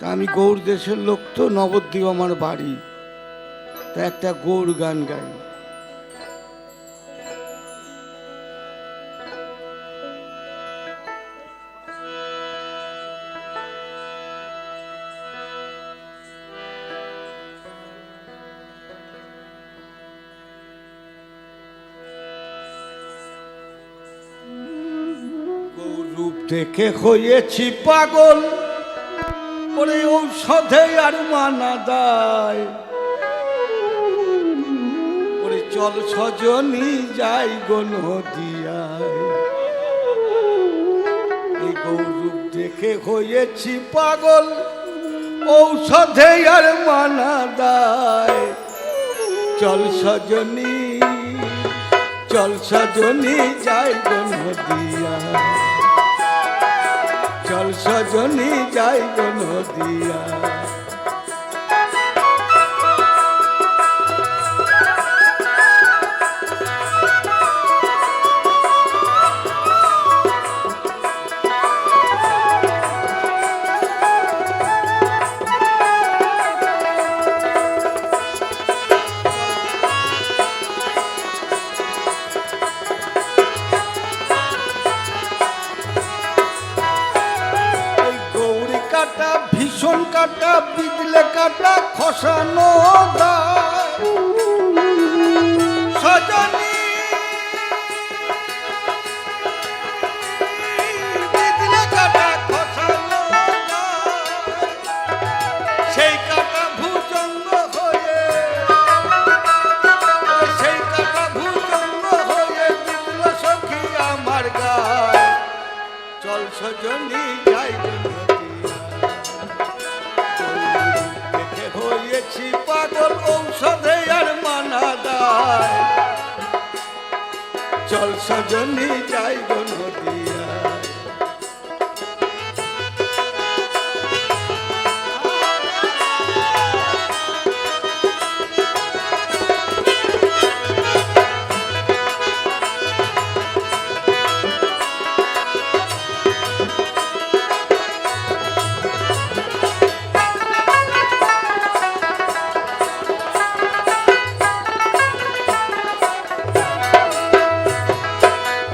তা আমি গৌর দেশের লোক তো, নবদ্বীপ আমার বাড়ি। তা একটা গৌর গান গাই। দেখে হয়েছি পাগল। ওরে ঔষধে আর মানা দায় ওরে চল সজনি যাই গো নদিয়ায়। এই গৌরূপ দেখে হয়েছি পাগল, ঔষধে আর মানা দায় চল সজনী চল সজনী যাই গো নদিয়ায়। সজনী যাইব নদিয়া। কাটা বিদলে কাটা খসানো সজনী বিদলে কাটা খসানো সেই কাটা ভুজঙ্গ হয়ে সেই কাটা ভুজঙ্গ হয়ে বিদল সখী আমার গায়। চল সজনী যাই গো ঔষধে আর মানা দায় চল সজনী যাই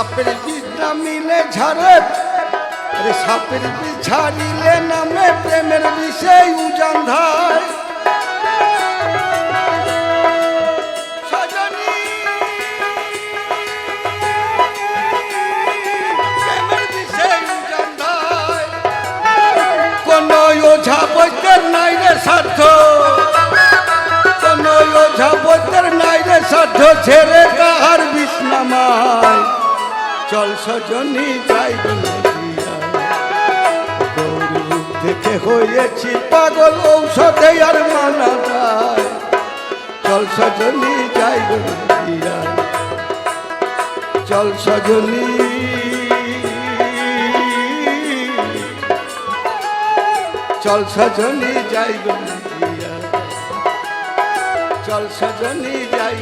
সাপের বিদ্যা মিলে ঝাড়ে আরে সাপের বীজ ঝাড়িলে নামে প্রেমের বিষয় উজান ধায়। ওঝা বৈদ্যের নাই সাধ্য। ছেড়ে কাহার বিষ্ণামায় চল সজনী যাই দেখে হয়েছি পাগল, ঔষধে আর মানা যায়। চল সজনী যাই চল সজনী। চল সজনী যাই চল সজনী যাই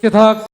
给他。